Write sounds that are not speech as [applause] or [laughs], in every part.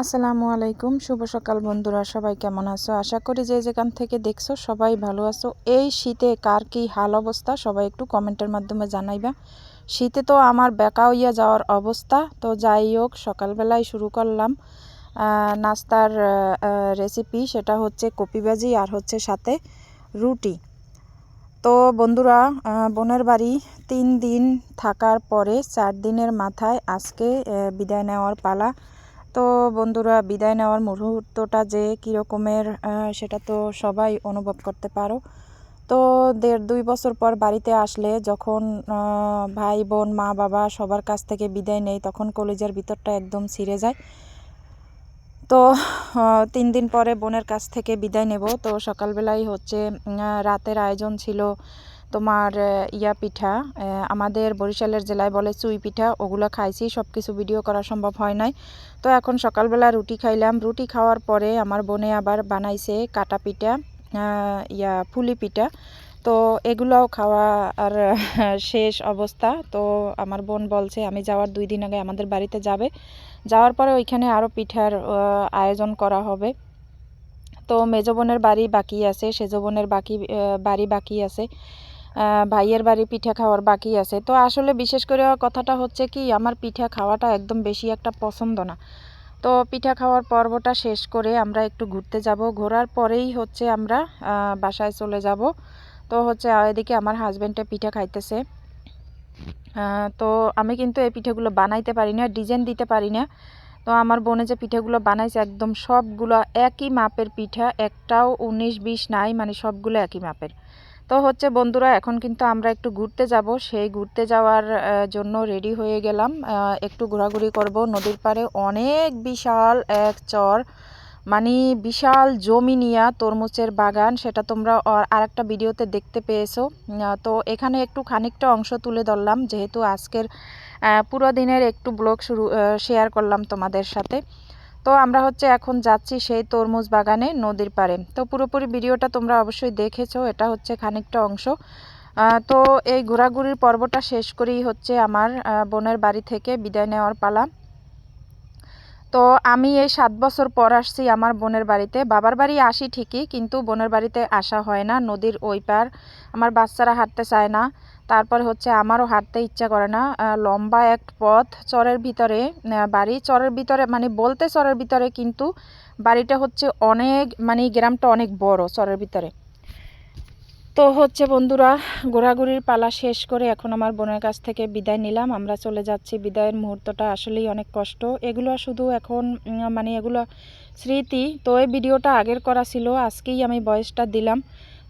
আসসালামু আলাইকুম, শুভ সকাল বন্ধুরা, সবাই কেমন আছো? আশা করি যে যেখান থেকে দেখছ সবাই ভালো আছো। এই শীতে কার কি হাল অবস্থা সবাই একটু কমেন্টের মাধ্যমে জানাইবা। শীতে তো আমার বেকা হইয়া যাওয়ার অবস্থা, তো যাই হোক, সকালবেলায় শুরু করলাম নাস্তার রেসিপি সেটা হচ্ছে কপিবাজি আর হচ্ছে সাথে রুটি। তো বন্ধুরা বোনের বাড়ি তিন দিন থাকার পরে চার দিনের মাথায় আজকে বিদায় নেওয়ার পালা। তো বন্ধুরা, বিদায় নেওয়ার মুহূর্তটা যে কীরকমের সেটা তো সবাই অনুভব করতে পারো। তো দেড় দুই বছর পর বাড়িতে আসলে যখন ভাই, বোন, মা, বাবা সবার কাছ থেকে বিদায় নেই, তখন কলেজের ভিতরটা একদম ছিঁড়ে যায়। তো তিন দিন পরে বোনের কাছ থেকে বিদায় নেব। তো সকালবেলাই হচ্ছে রাতের আয়োজন ছিল তোমার ইয়া পিঠা আমাদের বরিশালের জেলায় বলে চুই পিঠা, ওগুলো খাইছি সব কিছু ভিডিও করা সম্ভব হয় নাই। তো এখন সকালবেলা রুটি খাইলাম। রুটি খাওয়ার পরে আমার বোনে আবার বানাইছে কাটা পিঠা ইয়া ফুলি পিঠা। তো এগুলোও খাওয়া আর, [laughs] শেষ অবস্থা। তো আমার বোন বলছে, আমি যাওয়ার দুই দিন আগে আমাদের বাড়িতে যাবে। যাওয়ার পরে ওইখানে আরও পিঠার আয়োজন করা হবে। তো মেজ বোনের বাড়ি বাকি আছে, সেজ বোনের বাকি বাড়ি বাকি আছে। ভাইয়ের বাড়ি পিঠা খাওয়ার বাকি আছে। তো আসলে বিশেষ করে কথাটা হচ্ছে কি, আমার পিঠা খাওয়াটা একদম বেশি একটা পছন্দ না। তো পিঠা খাওয়ার পর্বটা শেষ করে আমরা একটু ঘুরতে যাব। ঘোরার পরেই হচ্ছে আমরা বাসায় চলে যাব। তো হচ্ছে এদিকে আমার হাজব্যান্ডটা পিঠা খাইতেছে। তো আমি কিন্তু এই পিঠাগুলো বানাইতে পারি না ডিজাইন দিতে পারি না। তো আমার বোনে যে পিঠাগুলো বানাইছে একদম সবগুলো একই মাপের পিঠা, একটাও উনিশ বিশ নাই মানে সবগুলো একই মাপের। তো হচ্ছে, বন্ধুরা, এখন কিন্তু আমরা একটু ঘুরতে যাব। সেই ঘুরতে যাওয়ার জন্য রেডি হয়ে গেলাম। একটু ঘোরাঘুরি করব। নদীর পাড়ে অনেক বিশাল এক চর মানে বিশাল জমি নিয়া তরমুজের বাগান। সেটা তোমরা আর একটা ভিডিওতে দেখতে পেয়েছ। তো এখানে একটু খানিকটা অংশ তুলে ধরলাম। যেহেতু আজকের পুরো দিনের একটু ব্লগ শুরু শেয়ার করলাম তোমাদের সাথে। তো আমরা হচ্ছে এখন যাচ্ছি সেই তরমুজ বাগানে নদীর পারে তো পুরোপুরি ভিডিওটা তোমরা অবশ্যই দেখেছ, এটা হচ্ছে খানিকটা অংশ। তো এই ঘোরাঘুরির পর্বটা শেষ করেই হচ্ছে আমার বোনের বাড়ি থেকে বিদায় নেওয়ার পালা। তো আমি এই সাত বছর পর আসছি আমার বোনের বাড়িতে। বাবার বাড়ি আসি ঠিকই, কিন্তু বোনের বাড়িতে আসা হয় না, নদীর ওই পার। আমার বাচ্চারা হাঁটতে চায় না। তারপর হচ্ছে আমারও হাঁটতে ইচ্ছা করে না। লম্বা এক পথ চরের ভিতরে বাড়ি চরের ভিতরে মানে বলতে চরের ভিতরে, কিন্তু বাড়িটা হচ্ছে অনেক মানে গ্রামটা অনেক বড় চরের ভিতরে। তো হচ্ছে বন্ধুরা, ঘোরাঘুরির পালা শেষ করে এখন আমার বোনের কাছ থেকে বিদায় নিলাম। আমরা চলে যাচ্ছি, বিদায়ের মুহূর্তটা আসলেই অনেক কষ্ট। এগুলো শুধু এখন মানে এগুলো স্মৃতি। তো এই ভিডিওটা আগের করা ছিল, আজকেই আমি বয়সটা দিলাম।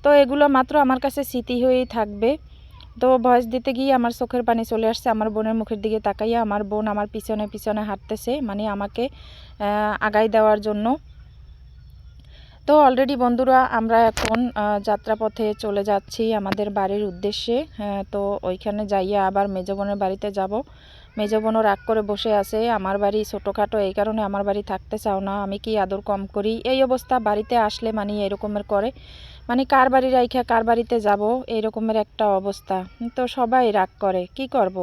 তো এগুলো মাত্র আমার কাছে স্মৃতি হয়েই থাকবে। তো ভয়েস দিতে গিয়ে আমার চোখের পানি চলে আসছে, আমার বোনের মুখের দিকে তাকাইয়া আমার বোন আমার পিছনে পিছনে হাঁটতেছে মানে আমাকে আগাই দেওয়ার জন্য। তো অলরেডি বন্ধুরা আমরা এখন যাত্রাপথে চলে যাচ্ছি আমাদের বাড়ির উদ্দেশ্যে। তো ওইখানে যাইয়া আবার মেজবোনের বাড়িতে যাব। মেজবোনও রাগ করে বসে আছে, আমার বাড়ি ছোটোখাটো, এই কারণে আমার বাড়ি থাকতে চাও না, আমি কি আদর কম করি? এই অবস্থা বাড়িতে আসলে মানে এরকমের করে। মানে কার বাড়ি রাইখা, কার বাড়িতে যাব, এরকমের একটা অবস্থা। তো সবাই রাগ করে, কি করব।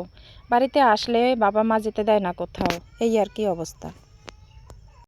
বাড়িতে আসলে বাবা মা যেতে দেয় না কোথাও, এই আর কি অবস্থা।